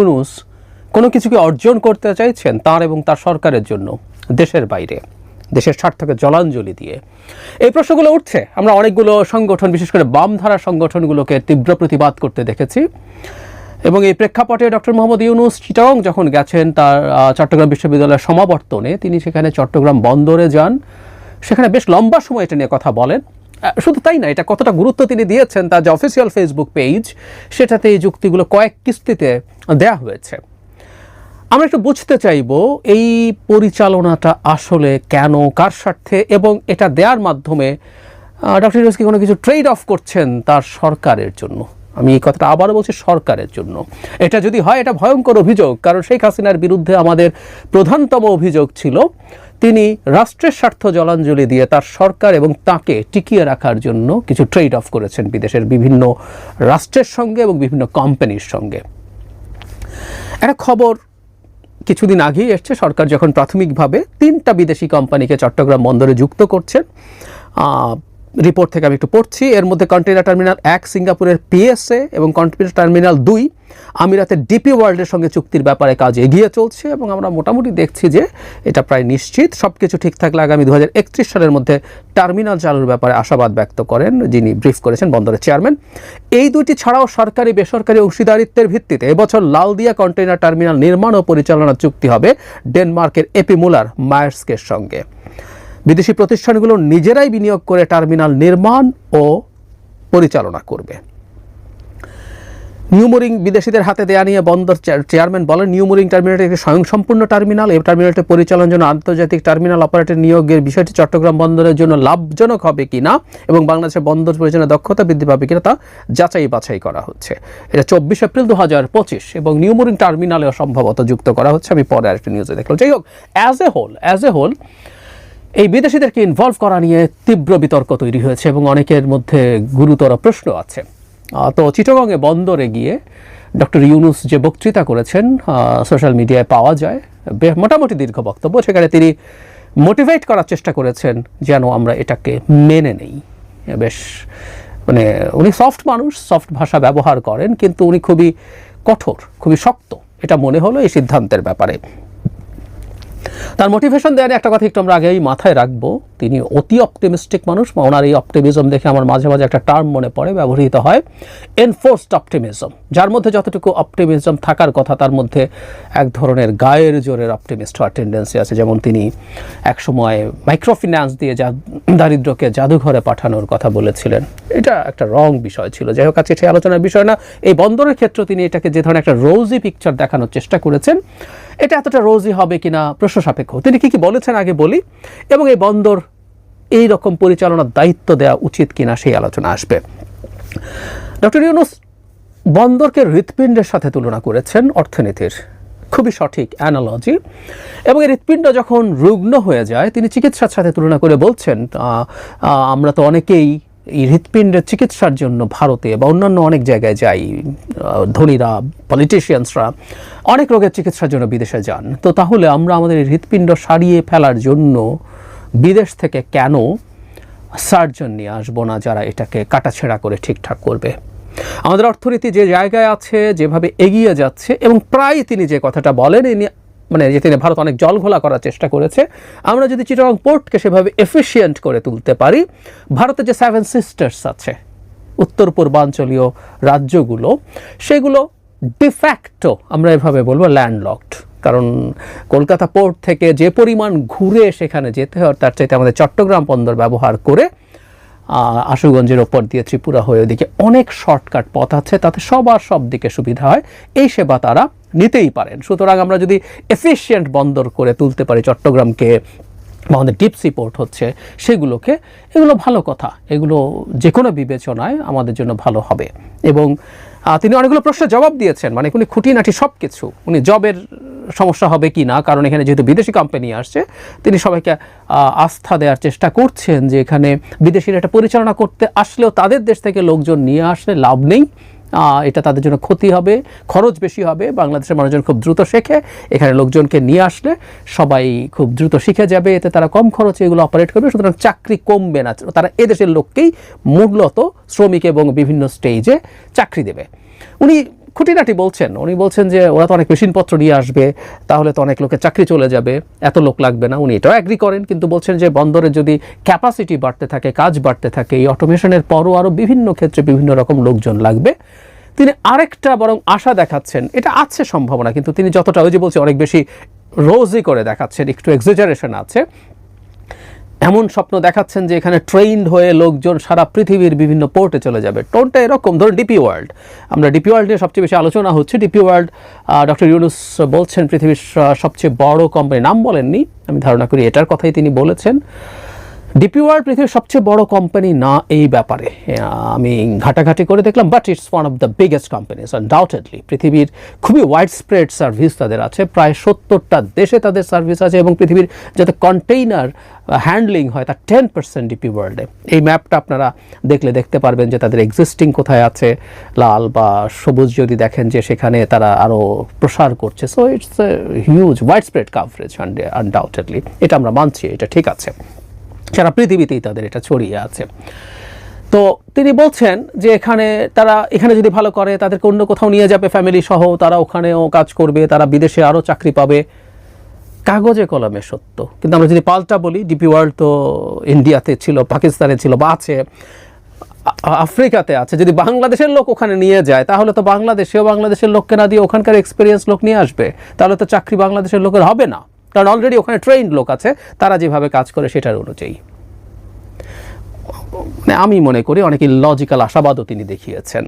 ইউনুস কোনো কিছুকে অর্জন করতে চাইছেন তার এবং তার সরকারের জন্য, দেশের বাইরে। দেশের স্বার্থকে জলাঞ্জলি দিয়ে। এই প্রশ্নগুলো উঠছে। আমরা অনেকগুলো সংগঠন, বিশেষ করে বামধারা সংগঠনগুলোকে তীব্র প্রতিবাদ করতে দেখেছি। এবং এই প্রেক্ষাপটে ডক্টর মোহাম্মদ ইউনুস চিটাং যখন গেছেন তার চট্টগ্রাম বিশ্ববিদ্যালয়ের সমাবর্তনে, তিনি সেখানে চট্টগ্রাম বন্দরে যান। সেখানে বেশ লম্বা সময় এটা নিয়ে কথা বলেন। শুধু তাই না, এটা কতটা গুরুত্ব তিনি দিয়েছেন তার যে অফিসিয়াল ফেসবুক পেজ সেটাতে এই যুক্তিগুলো কয়েক কিস্তিতে দেয়া হয়েছে। আমরা একটু বুঝতে চাইব, এই পরিচালনাটা আসলে কেন, কার স্বার্থে, এবং এটা দেওয়ার মাধ্যমে ডক্টর ইউনুস কি কোনো কিছু ট্রেড অফ করছেন তার সরকারের জন্য? আমি এই কথাটা আবারও বলছি সরকারের জন্য। এটা যদি হয়, এটা ভয়ঙ্কর অভিযোগ, কারণ শেখ হাসিনার বিরুদ্ধে আমাদের প্রধানতম অভিযোগ ছিল তিনি রাষ্ট্রের স্বার্থ জলাঞ্জলি দিয়ে তার সরকার এবং তাকে টিকিয়ে রাখার জন্য কিছু ট্রেড অফ করেছেন বিদেশের বিভিন্ন রাষ্ট্রের সঙ্গে এবং বিভিন্ন কোম্পানির সঙ্গে। একটা খবর কিছুদিন আগেই এসছে, সরকার যখন প্রাথমিকভাবে তিনটা বিদেশি কোম্পানিকে চট্টগ্রাম বন্দরে যুক্ত করছে রিপোর্ট থেকে আমি একটু পড়ছি। এর মধ্যে কন্টেনার টার্মিনাল এক, সিঙ্গাপুরের পিএসএ এবং কন্টেনার টার্মিনাল দুই। আমিরাতের ডিপি ওয়ার্ল্ডের সঙ্গে চুক্তির ব্যাপারে কাজ এগিয়ে চলছে এবং আমরা মোটামুটি দেখছি যে এটা প্রায় নিশ্চিত। সব কিছু ঠিক থাকলে আগামী দু হাজার একত্রিশ সালের মধ্যে টার্মিনাল চালুর ব্যাপারে আশাবাদ ব্যক্ত করেন যিনি ব্রিফ করেছেন বন্দরের চেয়ারম্যান। এই দুইটি ছাড়াও সরকারি, বেসরকারি অংশীদারিত্বের ভিত্তিতে এবছর লালদিয়া কন্টেইনার টার্মিনাল নির্মাণ ও পরিচালনার চুক্তি হবে ডেনমার্কের এপি মুলার মায়ার্সকের সঙ্গে। বিদেশি প্রতিষ্ঠানগুলো নিজেরাই বিনিয়োগ করে টার্মিনাল নির্মাণ ও পরিচালনা করবে। নিউমোরিং বিদেশিদের হাতে দেয়া নিয়ে বন্দর চেয়ারম্যান বলেন, নিউমোরিং টার্মিনালটি একটি স্বয়ংসম্পূর্ণ টার্মিনাল। এই টার্মিনালটি পরিচালনার জন্য আন্তর্জাতিক টার্মিনাল অপারেটর নিয়োগের বিষয়টি চট্টগ্রাম বন্দরের জন্য লাভজনক হবে কিনা এবং বাংলাদেশের বন্দর পরিচালনার দক্ষতা বৃদ্ধি পাবে কিনা তা যাচাই বাছাই করা হচ্ছে। এটা চব্বিশ এপ্রিল দু হাজার পঁচিশ এবং নিউমোরিং টার্মিনালেও সম্ভবত যুক্ত করা হচ্ছে। আমি পরে আরেকটি নিউজে দেখলাম। যাই হোক as a whole as a whole এই বিদেশিদেরকে ইনভলভ করা নিয়ে তীব্র বিতর্ক তৈরি হয়েছে এবং অনেকের মধ্যে গুরুতর প্রশ্ন আছে। তো চিটগংয়ে বন্দরে গিয়ে ডক্টর ইউনুস যে বক্তৃতা করেছেন সোশ্যাল মিডিয়ায় পাওয়া যায় মোটামুটি দীর্ঘ বক্তব্য। সেখানে তিনি মোটিভেট করার চেষ্টা করেছেন যেন আমরা এটাকে মেনে নেই। বেশ মানে উনি সফট মানুষ, সফট ভাষা ব্যবহার করেন, কিন্তু উনি খুবই কঠোর, খুবই শক্ত। এটা মনে হলো এই সিদ্ধান্তের ব্যাপারে। তার মোটিভেশন দেওয়ার একটা কথা একটু আমরা আগেই মাথায় রাখব। তিনি অতি অপটিমিস্টিক মানুষ বা ওনার এই অপটিমিজম দেখে আমার মাঝে মাঝে একটা টার্ম মনে পড়ে, ব্যবহৃত হয় এনফোর্সড অপটিমিজম যার মধ্যে যতটুকু অপটিমিজম থাকার কথা, তার মধ্যে এক ধরনের গায়ের জোরের অপটিমিস্ট হওয়ার টেন্ডেন্সি আছে। যেমন তিনি একসময় মাইক্রোফিন্যান্স দিয়ে যা, দারিদ্রকে জাদুঘরে পাঠানোর কথা বলেছিলেন। এটা একটা রং বিষয় ছিল। যাই হোক, আজকে সেই আলোচনার বিষয় না। এই বন্দরের ক্ষেত্রে তিনি এটাকে যে ধরনের একটা রোজি পিকচার দেখানোর চেষ্টা করেছেন এটা এতটা রোজি হবে কিনা প্রশ্ন সাপেক্ষ। তিনি কি কি বলেছেন আগে বলি, এবং এই বন্দর এই রকম পরিচালনার দায়িত্ব দেওয়া উচিত কিনা সেই আলোচনা আসবে। ডক্টর ইউনুস বন্দরকে হৃৎপিণ্ডের সাথে তুলনা করেছেন অর্থনীতির, খুবই সঠিক অ্যানালজি এবং এই হৃৎপিণ্ড যখন রুগ্ন হয়ে যায়, তিনি চিকিৎসার সাথে তুলনা করে বলছেন আমরা তো অনেকেই এই হৃৎপিণ্ডের চিকিৎসার জন্য ভারতে বা অন্যান্য অনেক জায়গায় যাই ধনীরা পলিটিশিয়ানসরা অনেক রোগের চিকিৎসার জন্য বিদেশে যান। তো তাহলে আমরা আমাদের হৃৎপিণ্ড সারিয়ে ফেলার জন্য বিদেশ থেকে কেন সার্জন নিয়ে আসব না যারা এটাকে কাটাছেঁড়া করে ঠিকঠাক করবে? আমাদের অর্থনীতি যে জায়গায় আছে, যেভাবে এগিয়ে যাচ্ছে এবং প্রায় তিনি যে কথাটা বলেন মানে যে তিনি ভারত অনেক জল ঘোলা করার চেষ্টা করেছে। আমরা যদি চিটাগং পোর্টকে সেভাবে এফিসিয়েন্ট করে তুলতে পারি, ভারতের যে সেভেন সিস্টার্স আছে, উত্তর পূর্বাঞ্চলীয় রাজ্যগুলো, সেগুলো ডিফ্যাক্টো আমরা এভাবে বলব ল্যান্ডলকড কারণ কলকাতা পোর্ট থেকে যে পরিমাণ ঘুরে সেখানে যেতে হয়, তার চাইতে আমাদের চট্টগ্রাম বন্দর ব্যবহার করে আশুগঞ্জের ওপর দিয়ে ত্রিপুরা হয়ে ওদিকে অনেক শর্টকাট পথ আছে, তাতে সবার সব দিকে সুবিধা হয়। এই সেবা তারা নিতেই পারেন। সুতরাং আমরা যদি এফিসিয়েন্ট বন্দর করে তুলতে পারি চট্টগ্রামকে বা আমাদের ডিপ সি পোর্ট হচ্ছে, সেগুলোকে, এগুলো ভালো কথা। এগুলো যে কোনো বিবেচনায় আমাদের জন্য ভালো হবে। এবং তিনি অনেকগুলো প্রশ্নের জবাব দিয়েছেন মানে উনি খুঁটিনাটি সব কিছু উনি জবের সমস্যা হবে কি না, কারণ এখানে যেহেতু বিদেশি কোম্পানি আসছে, তিনি সবাইকে আস্থা দেওয়ার চেষ্টা করছেন যে এখানে বিদেশিরা এটা পরিচালনা করতে আসলেও তাদের দেশ থেকে লোকজন নিয়ে আসলে লাভ নেই। এটা তাদের জন্য ক্ষতি হবে, খরচ বেশি হবে, বাংলাদেশের মানুষজন খুব দ্রুত শেখে, এখানে লোকজনকে নিয়ে আসলে সবাই খুব দ্রুত শিখে যাবে, এতে তারা কম খরচে এগুলো অপারেট করবে, সুতরাং চাকরি কমবে না, তারা এদেশের লোককেই মূলত শ্রমিক এবং বিভিন্ন স্টেজে চাকরি দেবে। উনি খুঁটিনাটি বলছেন, উনি বলছেন যে ওরা তো অনেক মেশিনপত্র নিয়ে আসবে, তাহলে তো অনেক লোকের চাকরি চলে যাবে, এত লোক লাগবে না। উনি এটাও অ্যাগ্রি করেন, কিন্তু বলছেন যে বন্দরের যদি ক্যাপাসিটি বাড়তে থাকে, কাজ বাড়তে থাকে, এই অটোমেশনের পরও আরও বিভিন্ন ক্ষেত্রে বিভিন্ন রকম লোকজন লাগবে। তিনি আরেকটা বরং আশা দেখাচ্ছেন, এটা আছে সম্ভাবনা, কিন্তু তিনি যতটা ওই যে বলছি, অনেক বেশি রোজই করে দেখাচ্ছেন, একটু এক্সেজারেশন আছে। এমন স্বপ্ন দেখাচ্ছেন যে এখানে ট্রেন্ড হয়ে লোকজন সারা পৃথিবীর বিভিন্ন পোর্টে চলে যাবে। টোনটা এরকম। ধরুন ডিপি ওয়ার্ল্ড আমরা ডিপি ওয়ার্ল্ড নিয়ে সবচেয়ে বেশি আলোচনা হচ্ছে। ডিপি ওয়ার্ল্ড ডক্টর ইউনুস বলছেন পৃথিবীর সবচেয়ে বড় কোম্পানি নাম বলেননি। আমি ধারণা করি এটার কথাই তিনি বলেছেন। ডিপি ওয়ার্ল্ড পৃথিবীর সবচেয়ে বড় কোম্পানি না এই ব্যাপারে। আমি ঘাটাঘাটি করে দেখলাম but it's one of the biggest companies undoubtedly পৃথিবীর খুবই ওয়াইড স্প্রেড সার্ভিস তাদের আছে, প্রায় সত্তরটা দেশে তাদের সার্ভিস আছে এবং পৃথিবীর যাতে কন্টেইনার হ্যান্ডলিং হয় তার টেন পার্সেন্ট ডিপি ওয়ার্ল্ডে এই ম্যাপটা আপনারা দেখলে দেখতে পারবেন যে তাদের এক্সিস্টিং কোথায় আছে, লাল বা সবুজ যদি দেখেন যে সেখানে তারা আরও প্রসার করছে। So it's huge wide spread coverage undoubtedly এটা আমরা মানছি, এটা ঠিক আছে। সারা পৃথিবীতেই তাদের এটা ছড়িয়ে আছে। তো তিনি বলছেন যে এখানে তারা, এখানে যদি ভালো করে তাদেরকে অন্য কোথাও নিয়ে যাবে ফ্যামিলি সহ, তারা ওখানেও কাজ করবে, তারা বিদেশে আরও চাকরি পাবে। কাগজে কলমে সত্য। কিন্তু আমরা যদি পাল্টা বলি ডিপি ওয়ার্ল্ড তো ইন্ডিয়াতে ছিল পাকিস্তানে ছিল বা আছে আফ্রিকাতে আছে। যদি বাংলাদেশের লোক ওখানে নিয়ে যায়, তাহলে তো বাংলাদেশেও বাংলাদেশের লোককে না দিয়ে ওখানকার এক্সপিরিয়েন্স লোক নিয়ে আসবে। তাহলে তো চাকরি বাংলাদেশের লোকের হবে না। কারণ অলরেডি ওখানে ট্রেন্ড লোক আছে, তারা যেভাবে কাজ করে সেটার অনুযায়ী। মানে আমি মনে করি অনেক লজিক্যাল আশাবাদও তিনি দেখিয়েছেন।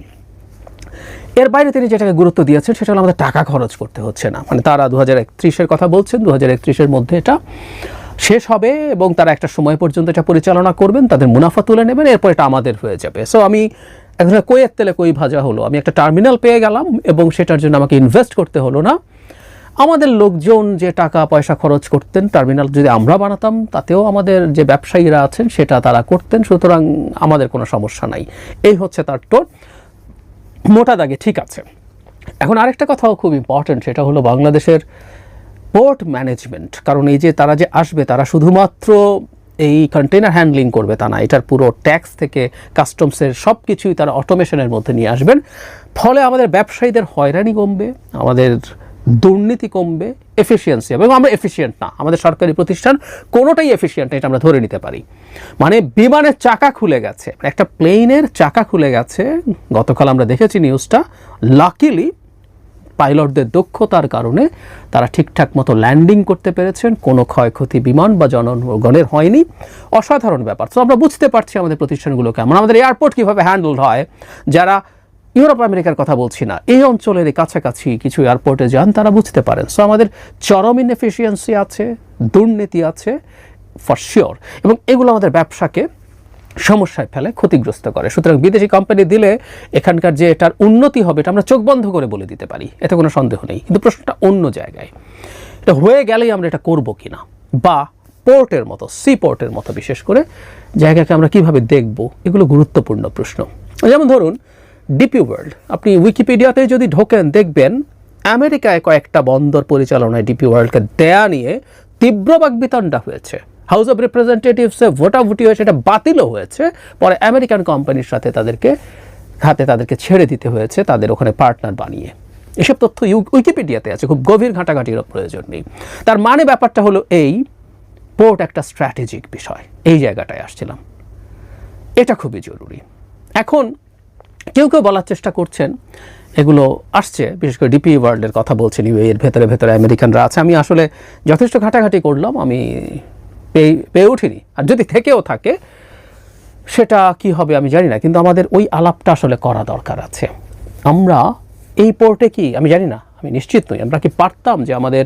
এর বাইরে তিনি যেটাকে গুরুত্ব দিয়েছেন, সেটা হলো আমাদের টাকা খরচ করতে হচ্ছে না। মানে তারা দু হাজার একত্রিশের কথা বলছেন দু হাজার একত্রিশের মধ্যে এটা শেষ হবে এবং তারা একটা সময় পর্যন্ত এটা পরিচালনা করবেন, তাদের মুনাফা তুলে নেবেন, এরপর এটা আমাদের হয়ে যাবে। সো আমি এক ধরনের কইয়ের তেলে কই ভাজা হলো। আমি একটা টার্মিনাল পেয়ে গেলাম এবং সেটার জন্য আমাকে ইনভেস্ট করতে হলো না। আমাদের লোকজন যে টাকা পয়সা খরচ করতেন টার্মিনাল যদি আমরা বানাতাম, তাতেও আমাদের যে ব্যবসায়ীরা আছেন, সেটা তারা করতেন, সুতরাং আমাদের কোনো সমস্যা নাই। এই হচ্ছে তার টোন। মোটা দাগে ঠিক আছে। এখন আরেকটা কথাও খুব ইম্পর্ট্যান্ট সেটা হলো বাংলাদেশের পোর্ট ম্যানেজমেন্ট কারণ এই যে তারা যে আসবে, তারা শুধুমাত্র এই কন্টেনার হ্যান্ডলিং করবে তা না, এটার পুরো ট্যাক্স থেকে কাস্টমসের সব কিছুই তারা অটোমেশনের মধ্যে নিয়ে আসবেন। ফলে আমাদের ব্যবসায়ীদের হয়রানি কমবে, আমাদের দুর্নীতি কমবে এফিসিয়েন্সি হবে এবং আমরা এফিসিয়েন্ট না। আমাদের সরকারি প্রতিষ্ঠান কোনোটাই এফিসিয়েন্ট না, এটা আমরা ধরে নিতে পারি। মানে বিমানের চাকা খুলে গেছে। একটা প্লেনের চাকা খুলে গেছে। গতকাল আমরা দেখেছি নিউজটা লাকিলি পাইলটদের দক্ষতার কারণে তারা ঠিকঠাক মতো ল্যান্ডিং করতে পেরেছেন। কোনো ক্ষয়ক্ষতি বিমান বা জনগণের হয়নি। অসাধারণ ব্যাপার। তো আমরা বুঝতে পারছি আমাদের প্রতিষ্ঠানগুলো কেমন। আমাদের এয়ারপোর্ট কীভাবে হ্যান্ডেল হয়। যারা ইউরোপ আমেরিকার কথা বলছি না, এই অঞ্চলের কাছাকাছি কিছু এয়ারপোর্টে যান, তারা বুঝতে পারেন। সো আমাদের চরম ইনএফিসিয়েন্সি আছে, দুর্নীতি আছে ফর শিওর এবং এগুলো আমাদের ব্যবসাকে সমস্যায় ফেলে, ক্ষতিগ্রস্ত করে। সুতরাং বিদেশি কোম্পানি দিলে এখানকার যে এটার উন্নতি হবে, এটা আমরা চোখ বন্ধ করে বলে দিতে পারি। এতে কোনো সন্দেহ নেই। কিন্তু প্রশ্নটা অন্য জায়গায়। এটা হয়ে গেলেই আমরা এটা করব কিনা? বা পোর্টের মতো, সি পোর্টের মতো বিশেষ করে জায়গাকে আমরা কীভাবে দেখব? এগুলো গুরুত্বপূর্ণ প্রশ্ন। যেমন ধরুন ডিপি ওয়ার্ল্ড। আপনি উইকিপিডিয়াতে যদি ঢোকেন, দেখবেন আমেরিকায় কয়েকটা বন্দর পরিচালনায় ডিপি ওয়ার্ল্ডকে দেয়া নিয়ে তীব্র বাগবিতণ্ডা হয়েছে। হাউস অফ রিপ্রেজেন্টেটিভসে ভোটাভুটি হয়ে সেটা বাতিলও হয়েছে। পরে আমেরিকান কোম্পানির সাথে তাদেরকে, হাতে তাদেরকে ছেড়ে দিতে হয়েছে, তাদের ওখানে পার্টনার বানিয়ে। এসব তথ্য উইকিপিডিয়াতে আছে, খুব গভীর ঘাটাঘাটিরও প্রয়োজন নেই। তার মানে ব্যাপারটা হলো এই, পোর্ট একটা স্ট্র্যাটেজিক বিষয়। এই জায়গাটায় আসছিলাম। এটা খুবই জরুরি। এখন কেউ কেউ বলার চেষ্টা করছেন। এগুলো আসছে, বিশেষ করে ডিপি ওয়ার্ল্ডের কথা বলছেন ইউ এর ভেতরে ভেতরে আমেরিকানরা আছে। আমি আসলে যথেষ্ট ঘাটাঘাটি করলাম, আমি পেয়ে পেয়ে উঠিনি। আর যদি থেকেও থাকে, সেটা কি হবে আমি জানি না, কিন্তু আমাদের ওই আলাপটা আসলে করা দরকার আছে। আমরা এই পোর্টে কি? আমি জানি না, আমি নিশ্চিত নই। আমরা কি পারতাম যে আমাদের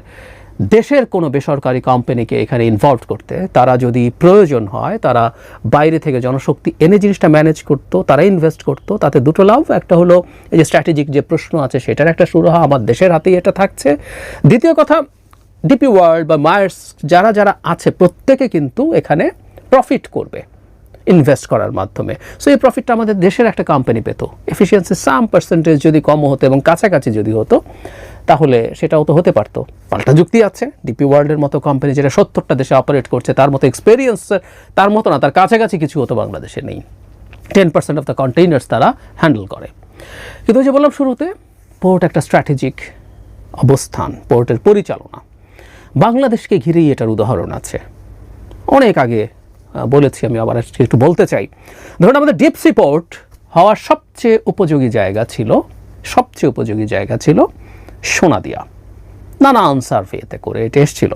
দেশের কোনো বেসরকারি কোম্পানিকে এখানে ইনভলভ করতে তারা যদি প্রয়োজন হয়, তারা বাইরে থেকে জনশক্তি এনে জিনিসটা ম্যানেজ করতো, তারা ইনভেস্ট করতো, তাতে দুটো লাভ। একটা হলো এই যে স্ট্র্যাটেজিক যে প্রশ্ন আছে, সেটার একটা সুরাহা আমার দেশের হাতেই এটা থাকছে। দ্বিতীয় কথা ডিপি ওয়ার্ল্ড বা মায়ার্স যারা যারা আছে, প্রত্যেকে কিন্তু এখানে প্রফিট করবে ইনভেস্ট করার মাধ্যমে। সো এই প্রফিটটা আমাদের দেশের একটা কোম্পানি পেত। এফিসিয়েন্সি সাম পার্সেন্টেজ যদি কম হতো এবং কাছাকাছি যদি হতো তাহলে সেটাও তো হতে পারতো। পাল্টা যুক্তি আছে। ডিপি ওয়ার্ল্ডের মতো কোম্পানি যেটা সত্তরটা দেশে অপারেট করছে, তার মতো এক্সপেরিয়েন্স তার মতো না, তার কাছাকাছি কিছু হতো বাংলাদেশে নেই। Ten percent of the containers তারা হ্যান্ডেল করে। কিন্তু যে বললাম শুরুতে পোর্ট একটা স্ট্র্যাটেজিক অবস্থান পোর্টের পরিচালনা। বাংলাদেশকে ঘিরেই এটার উদাহরণ আছে। অনেক আগে বলেছি, আমি আবার একটু বলতে চাই। ধরুন আমাদের ডিপসি পোর্ট হওয়ার সবচেয়ে উপযোগী জায়গা ছিল, সবচেয়ে উপযোগী জায়গা ছিল সোনাদিয়া আনসার সার্ভেতে করে এটা এসেছিল।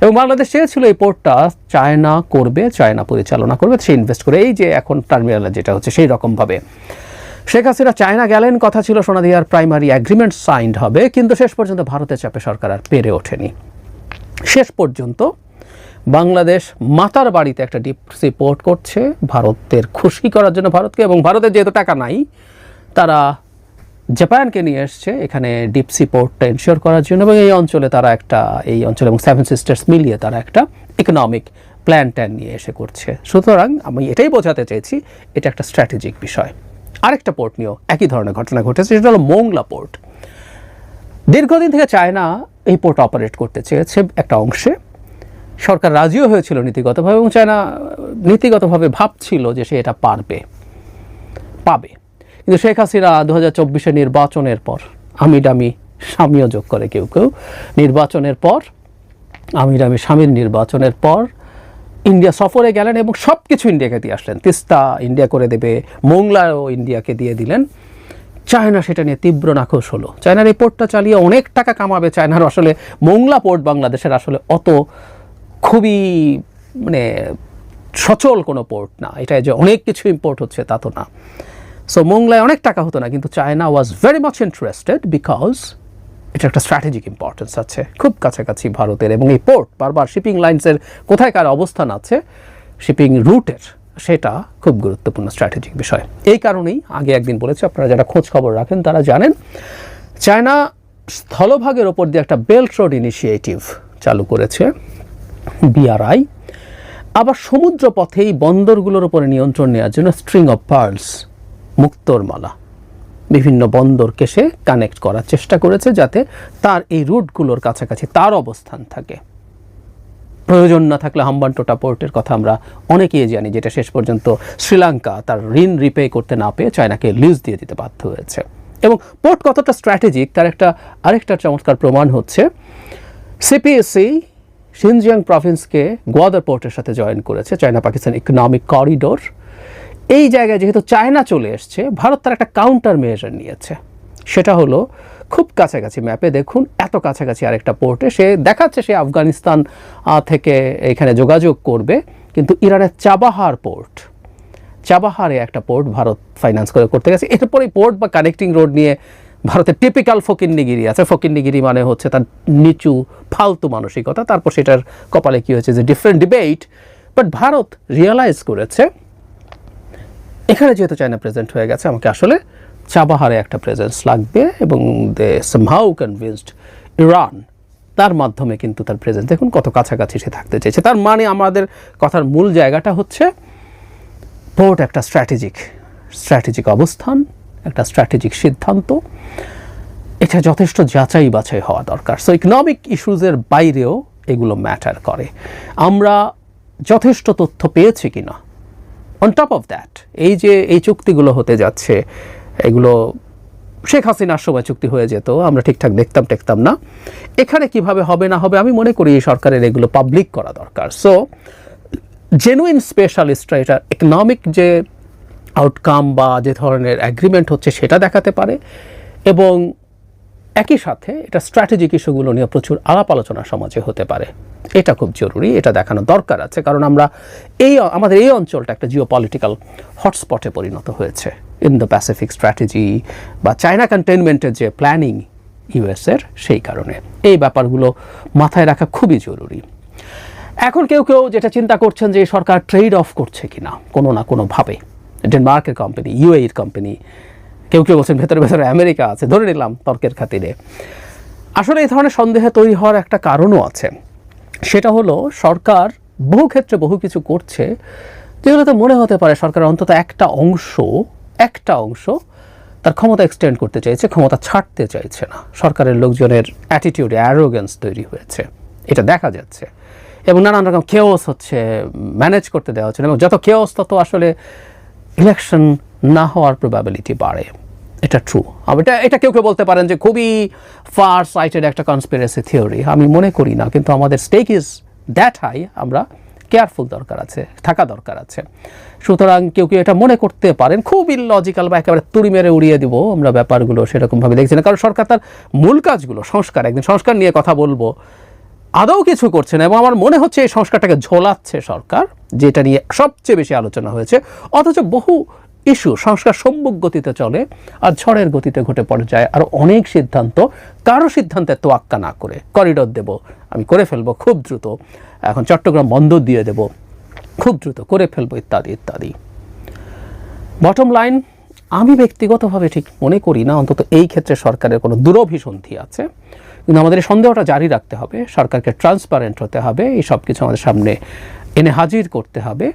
এবং বাংলাদেশ চেয়েছিল এই পোর্টটা চায়না করবে, চায়না পরিচালনা করবে, সে ইনভেস্ট করে। এই যে এখন টার্মিনালে যেটা হচ্ছে সেই রকমভাবে। শেখ হাসিনা চায়না গেলেন, কথা ছিল সোনাদিয়ার প্রাইমারি অ্যাগ্রিমেন্ট সাইন্ড হবে, কিন্তু শেষ পর্যন্ত ভারতের চাপে সরকার আর পেরে ওঠেনি। শেষ পর্যন্ত বাংলাদেশ মাতার বাড়িতে একটা ডিপ সি পোর্ট করছে, ভারতের খুশি করার জন্য ভারতকে। এবং ভারতের যেহেতু টাকা নাই, তারা জাপানকে নিয়ে এসছে এখানে ডিপসি পোর্টটা এনশিওর করার জন্য এবং এই অঞ্চলে তারা একটা, এই অঞ্চলে এবং সেভেন সিস্টার্স মিলিয়ে তারা একটা ইকোনমিক প্ল্যান ট্যান নিয়ে এসে করছে। সুতরাং আমি এটাই বোঝাতে চেয়েছি, এটা একটা স্ট্র্যাটেজিক বিষয়। আরেকটা পোর্ট নিয়েও একই ধরনের ঘটনা ঘটেছে, সেটা হলো মোংলা পোর্ট দীর্ঘদিন থেকে চায়না এই পোর্ট অপারেট করতে চেয়েছে একটা অংশে। সরকার রাজিও হয়েছিল নীতিগতভাবে এবং চায়না নীতিগতভাবে ভাবছিল যে সে এটা পারবে, পাবে। কিন্তু শেখ হাসিনা দু হাজার নির্বাচনের পর আমি ডামি স্বামীও যোগ করে কেউ কেউ, নির্বাচনের পর আমি ডামি স্বামীর নির্বাচনের পর ইন্ডিয়া সফরে গেলেন এবং সব কিছু ইন্ডিয়াকে দিয়ে আসলেন। তিস্তা ইন্ডিয়া করে দেবে মোংলাও ইন্ডিয়াকে দিয়ে দিলেন। চায়না সেটা নিয়ে তীব্র নাখোশ হলো। চায়নার এই পোর্টটা চালিয়ে অনেক টাকা কামাবে চায়নার আসলে। মোংলা পোর্ট বাংলাদেশের আসলে অত খুবই মানে সচল কোনো পোর্ট না। এটা যে অনেক কিছু ইম্পোর্ট হচ্ছে তা তো না। সো মোংলায় অনেক টাকা হতো না, কিন্তু China was very much interested because এটা একটা স্ট্র্যাটেজিক ইম্পর্টেন্স আছে। খুব কাছাকাছি ভারতের এবং এই পোর্ট বারবার শিপিং লাইন্সের কোথায় কার অবস্থান আছে শিপিং রুটের সেটা খুব গুরুত্বপূর্ণ স্ট্র্যাটেজিক বিষয়। এই কারণেই আগে একদিন বলেছি, আপনারা যারা খোঁজ খবর রাখেন তারা জানেন চায়না স্থলভাগের ওপর দিয়ে একটা বেল্ট রোড ইনিশিয়েটিভ চালু করেছে বিআরআই আবার সমুদ্র পথেই বন্দরগুলোর উপরে নিয়ন্ত্রণ নেওয়ার জন্য স্ট্রিং অফ পার্লস মুক্তোর মালা। বিভিন্ন বন্দরকে সে কানেক্ট করার চেষ্টা করেছে যাতে তার এই রুটগুলোর কাছাকাছি তার অবস্থান থাকে। প্রয়োজন না থাকলে হাম্বানটোটা পোর্টের কথা আমরা অনেকেই জানি, যেটা শেষ পর্যন্ত শ্রীলঙ্কা তার ঋণ রিপে করতে না পেয়ে চায়নাকে লিজ দিয়ে দিতে বাধ্য হয়েছে। এবং পোর্ট কতটা স্ট্র্যাটেজিক তার একটা আরেকটা চমৎকার প্রমাণ হচ্ছে। সিপিএসসি সিনজিয়াং প্রভিন্সকে গোয়াদার পোর্টের সাথে জয়েন করেছে চায়না পাকিস্তান ইকোনমিক করিডোর এই জায়গায় যেহেতু চায়না চলে এসছে, ভারত তার একটা কাউন্টার মেজার নিয়েছে। সেটা হলো, খুব কাছাকাছি ম্যাপে দেখুন, এত কাছাকাছি আরেকটা পোর্টে সে দেখাচ্ছে সে আফগানিস্তান থেকে এখানে যোগাযোগ করবে, কিন্তু ইরানের চাবাহার পোর্ট চাবাহারে একটা পোর্ট ভারত ফাইন্যান্স করে করতে গেছে। এরপরে পোর্ট বা কানেক্টিং রোড নিয়ে ভারতের টিপিক্যাল ফকিন্নিগিরি আছে। ফকিন্নিগিরি মানে হচ্ছে তার নিচু, ফালতু মানসিকতা। তারপর সেটার কপালে কী হয়েছে যে different debate but Bharat realise করেছে এখানে যেহেতু চায়না প্রেজেন্ট হয়ে গেছে, আমাকে আসলে চাবাহারে একটা প্রেজেন্স লাগবে এবং দে সামহাউ কনভিন্সড ইরান তার মাধ্যমে কিন্তু তার প্রেজেন্স দেখুন কত কাছাকাছি সে থাকতে চাইছে তার মানে আমাদের কথার মূল জায়গাটা হচ্ছে পোর্ট একটা স্ট্র্যাটেজিক স্ট্র্যাটেজিক অবস্থান, একটা স্ট্র্যাটেজিক সিদ্ধান্ত। এটা যথেষ্ট যাচাই বাছাই হওয়া দরকার। সো ইকোনমিক ইস্যুজের বাইরেও এগুলো ম্যাটার করে। আমরা যথেষ্ট তথ্য পেয়েছি কিনা? অন টপ অফ দ্যাট এই যে এই চুক্তিগুলো হতে যাচ্ছে, এগুলো শেখ হাসিনার সময় চুক্তি হয়ে যেত, আমরা ঠিকঠাক দেখতাম টেকতাম না। এখানে কীভাবে হবে না হবে আমি মনে করি এই সরকারের এগুলো পাবলিক করা দরকার। সো জেনুইন স্পেশালিস্টরা এটা ইকোনমিক যে আউটকাম বা যে ধরনের অ্যাগ্রিমেন্ট হচ্ছে সেটা দেখাতে পারে এবং একই সাথে এটা স্ট্র্যাটেজিক ইস্যুগুলো নিয়ে প্রচুর আলাপ আলোচনা সমাজে হতে পারে। এটা খুব জরুরি, এটা দেখানো দরকার আছে, কারণ আমরা এই, আমাদের এই অঞ্চলটা একটা জিও পলিটিক্যাল হটস্পটে পরিণত হয়েছে। ইন দ্য প্যাসিফিক স্ট্র্যাটেজি বা চায়না কন্টেনমেন্টের যে প্ল্যানিং ইউএসের সেই কারণে। এই ব্যাপারগুলো মাথায় রাখা খুবই জরুরি। এখন কেউ কেউ যেটা চিন্তা করছেন যে সরকার ট্রেড অফ করছে কিনা, কোনো না কোনোভাবে। ডেনমার্কের কোম্পানি ইউএইর কোম্পানি কেউ কেউ বলছেন ভেতরে ভেতরে আমেরিকা আছে। ধরে নিলাম তর্কের খাতিরে। আসলে এই ধরনের সন্দেহে তৈরি হওয়ার একটা কারণও আছে। সেটা হলো সরকার বহু ক্ষেত্রে বহু কিছু করছে, যেগুলোতে মনে হতে পারে সরকার অন্তত একটা অংশ একটা অংশ তার ক্ষমতা এক্সটেন্ড করতে চাইছে, ক্ষমতা ছাড়তে চাইছে না। সরকারের লোকজনের অ্যাটিটিউড অ্যারোগেন্স তৈরি হয়েছে। এটা দেখা যাচ্ছে। এবং নানান রকম কেওস হচ্ছে ম্যানেজ করতে দেওয়া হচ্ছে এবং যত কেওস তত আসলে ইলেকশন না হওয়ার প্রবাবিলিটি বাড়ে। এটা ট্রু এটা এটা কেউ কেউ বলতে পারেন যে খুবই ফার সাইটেড একটা কনস্পিরেসি থিওরি আমি মনে করি না, কিন্তু আমাদের স্টেক ইজ দ্যাট হাই আমরা কেয়ারফুল দরকার আছে, থাকা দরকার আছে। সুতরাং কেউ কেউ এটা মনে করতে পারেন খুব ইললজিক্যাল বা একেবারে তুড়ি মেরে উড়িয়ে দিব আমরা ব্যাপারগুলো সেরকমভাবে দেখছি না, কারণ সরকার তার মূল কাজগুলো, সংস্কার, একদিন সংস্কার নিয়ে কথা বলব। আদৌ কিছু করছে না, এবং আমার মনে হচ্ছে এই সংস্কারটাকে ঝোলাচ্ছে সরকার, যেটা নিয়ে সবচেয়ে বেশি আলোচনা হয়েছে, অথচ বহু ইস্যু, সংস্কার সম্মুখ গতিতে চলে, আর ঝড়ের গতিতে ঘটে পড়ে যায় আর অনেক সিদ্ধান্ত কারও সিদ্ধান্তে তোয়াক্কা না করে। করিডোর দেব, আমি করে ফেলব খুব দ্রুত। এখন চট্টগ্রাম বন্দর দিয়ে দেব, খুব দ্রুত করে ফেলব ইত্যাদি ইত্যাদি। বটম লাইন আমি ব্যক্তিগতভাবে ঠিক মনে করি না, অন্তত এই ক্ষেত্রে সরকারের কোনো দুরভিসন্ধি আছে। কিন্তু আমাদের এই সন্দেহটা জারি রাখতে হবে, সরকারকে ট্রান্সপারেন্ট হতে হবে, এই সব কিছু আমাদের সামনে এনে হাজির করতে হবে।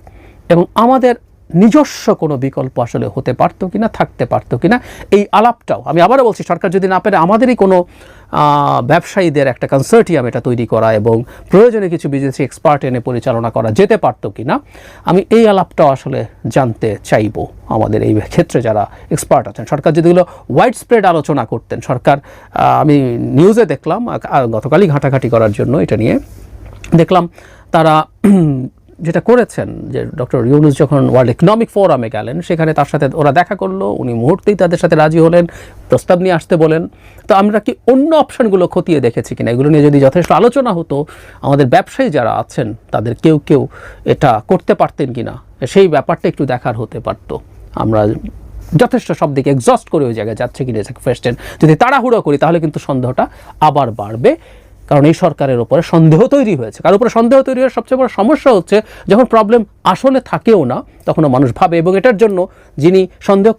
এবং আমাদের নিজস্ব কোনো বিকল্প আসলে হতে পারতো কিনা, থাকতে পারতো কিনা, এই আলাপটাও। আমি আবারও বলছি, সরকার যদি না পেরে আমাদেরই কোনো ব্যবসায়ীদের একটা কনসার্টিয়াম এটা তৈরি করা এবং প্রয়োজনে কিছু বিদেশি এক্সপার্ট এনে পরিচালনা করা যেতে পারতো কিনা, আমি এই আলাপটাও আসলে জানতে চাইব আমাদের এই ক্ষেত্রে যারা এক্সপার্ট আছেন। সরকার যদি এগুলো ওয়াইড স্প্রেড আলোচনা করতেন, সরকার আমি নিউজে দেখলাম গতকালই ঘাটাঘাটি করার জন্য এটা নিয়ে, দেখলাম তারা যেটা করেছেন যে ডক্টর ইউনুস যখন ওয়ার্ল্ড ইকনমিক ফোরামে গেলেন, সেখানে তার সাথে ওরা দেখা করল, উনি মুহূর্তেই তাদের সাথে রাজি হলেন, প্রস্তাব নিয়ে আসতে বলেন। তো আমরা কি অন্য অপশনগুলো খতিয়ে দেখেছি কিনা? এগুলো নিয়ে যদি যথেষ্ট আলোচনা হতো, আমাদের ব্যবসায়ী যারা আছেন, তাদের কেউ কেউ এটা করতে পারতেন কিনা? সেই ব্যাপারটা একটু দেখার হতে পারত। আমরা যথেষ্ট সব দিকে এক্সস্ট করে ওই জায়গায় যাচ্ছে কিনা কোয়েশ্চেন যদি তাড়াহুড়ো করি, তাহলে কিন্তু সন্দেহটা আবার বাড়বে। কারণ এই সরকারের ওপরে সন্দেহ তৈরি হয়েছে। কারোর উপরে সন্দেহ তৈরি হওয়ার সবচেয়ে বড় সমস্যা হচ্ছে, যখন প্রবলেম আসলে থাকেও না, তখনও মানুষ ভাবে এবং এটার জন্য যিনি সন্দেহ